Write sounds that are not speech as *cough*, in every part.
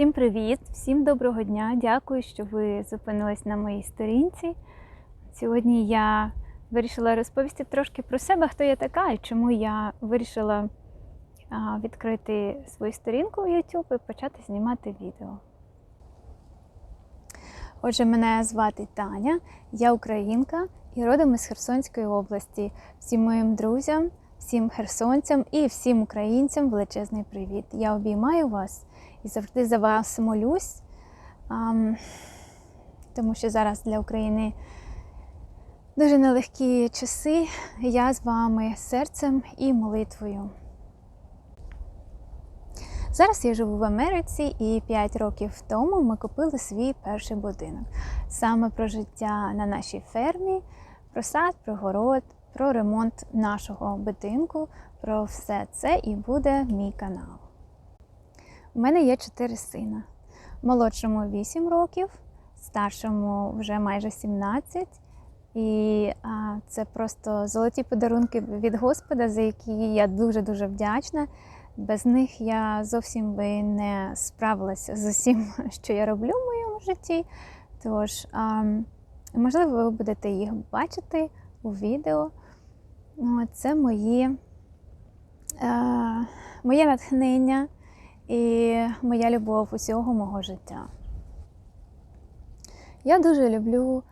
Всім привіт, всім доброго дня. Дякую, що ви зупинились на моїй сторінці. Сьогодні я вирішила розповісти трошки про себе, хто я така і чому я вирішила відкрити свою сторінку в YouTube і почати знімати відео. Отже, мене звати Таня, я українка і родом із Херсонської області. Всім моїм друзям, всім херсонцям і всім українцям величезний привіт. Я обіймаю вас і завжди за вас молюсь, тому що зараз для України дуже нелегкі часи. Я з вами серцем і молитвою. Зараз я живу в Америці і 5 років тому ми купили свій перший будинок. Саме про життя на нашій фермі, про сад, про город, про ремонт нашого будинку, про все це і буде мій канал. У мене є чотири сина. Молодшому 8 років, старшому вже майже 17. І а, це просто золоті подарунки від Господа, за які я дуже-дуже вдячна. Без них я зовсім би не справилася з усім, *laughs* що я роблю в моєму житті. Тож, а, можливо, ви будете їх бачити у відео. Це мої, а, моє натхнення і моя любов усього мого життя. Я дуже люблю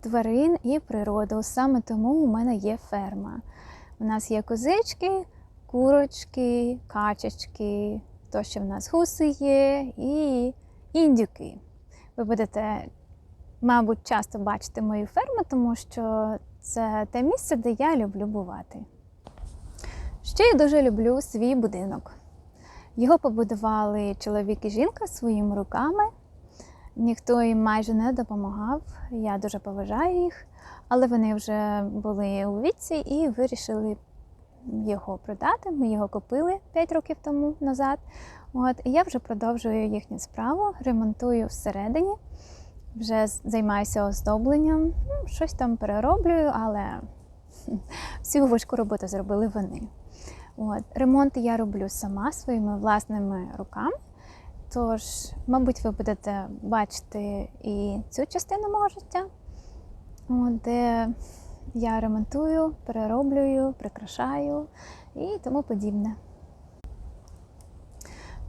тварин і природу, саме тому у мене є ферма. У нас є козички, курочки, качечки, то ще в нас гуси є і індюки. Ви будете, мабуть, часто бачити мою ферму, тому що це те місце, де я люблю бувати. Ще я дуже люблю свій будинок. Його побудували чоловік і жінка своїми руками. Ніхто їм майже не допомагав. Я дуже поважаю їх, але вони вже були у віці і вирішили його продати. Ми його купили 5 років тому назад. От, і я вже продовжую їхню справу, ремонтую всередині, вже займаюся оздобленням, Ну, щось там перероблюю, але всю важку роботу зробили вони. От. Ремонт я роблю сама своїми власними руками. Тож, мабуть, ви будете бачити і цю частину мого життя, де я ремонтую, перероблюю, прикрашаю і тому подібне.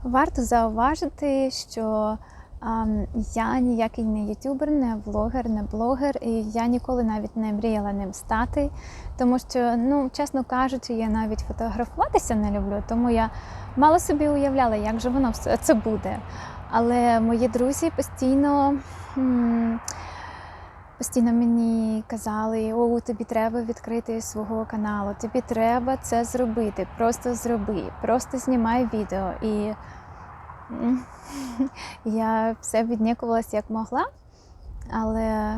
Варто зауважити, що я ніякий не ютубер, не влогер, не блогер, і я ніколи навіть не мріяла ним стати, тому що, ну, чесно кажучи, я навіть фотографуватися не люблю, тому я мало собі уявляла, як же воно все це буде. Але мої друзі постійно. Постійно мені казали, о, тобі треба відкрити свого каналу, тобі треба це зробити. Просто зроби, просто знімай відео. І *laughs* я все віднікувалася як могла, але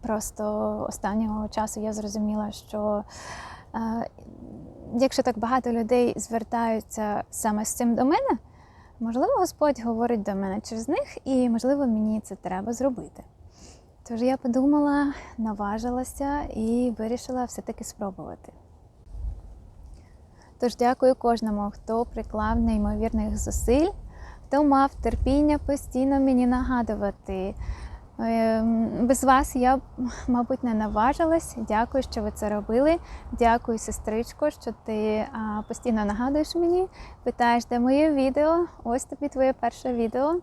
просто останнього часу я зрозуміла, що е, якщо так багато людей звертаються саме з цим до мене, можливо, Господь говорить до мене через них, і можливо мені це треба зробити. Тож я подумала, наважилася і вирішила все-таки спробувати. Тож дякую кожному, хто приклав неймовірних зусиль, хто мав терпіння постійно мені нагадувати. Ем, Без вас я б, мабуть, не наважилась. Дякую, що ви це робили. Дякую, сестричко, що ти постійно нагадуєш мені, питаєш, де моє відео. Ось тобі твоє перше відео.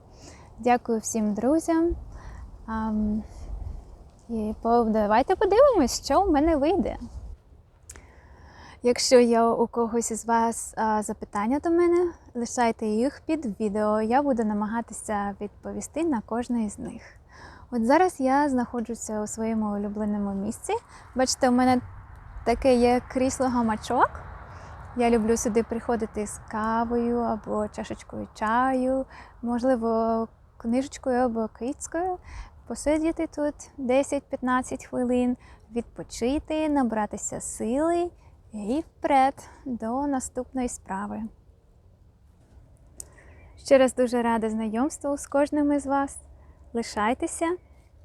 Дякую всім друзям. І давайте подивимось, що в мене вийде. Якщо є у когось із вас запитання до мене, лишайте їх під відео. Я буду намагатися відповісти на кожне із них. От зараз я знаходжуся у своєму улюбленому місці. Бачите, у мене таке є крісло-гамачок. Я люблю сюди приходити з кавою або чашечкою чаю, можливо, книжечкою або кицькою, посидіти тут 10-15 хвилин, відпочити, набратися сили і вперед до наступної справи. Ще раз дуже рада знайомству з кожним із вас. Лишайтеся,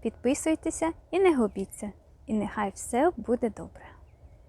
підписуйтеся і не губіться. І нехай все буде добре.